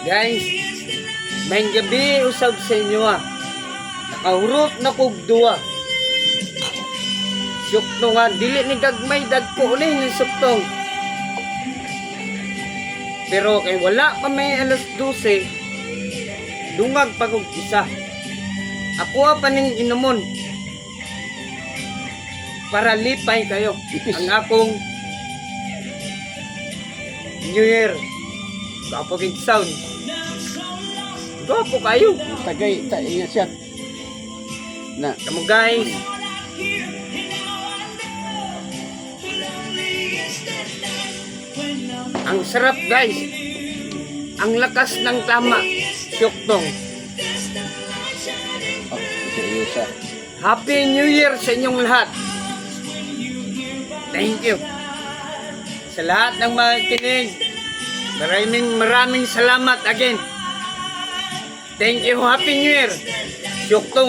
Guys, may gabi usab sa inyo ah. Nakahurot na kog duwa. Syukto nga, dili ni gagmay dagko ni ni suktong. Pero kay wala pa may alas 12, dungag pa kog isa. Ako pa ning inumon. Para lipay kayo. Ang akong New Year. Kapag sound. Gwapo kayo. Tagay, ta, iya siya. Na, Kamu guys. Ang sarap guys. Ang lakas ng tama. Syuktong. oh, seryosa. Happy New Year sa inyong lahat. Thank you. Sa lahat ng mga kinig. Maraming maraming salamat again. Thank you. Happy New Year. Syuktong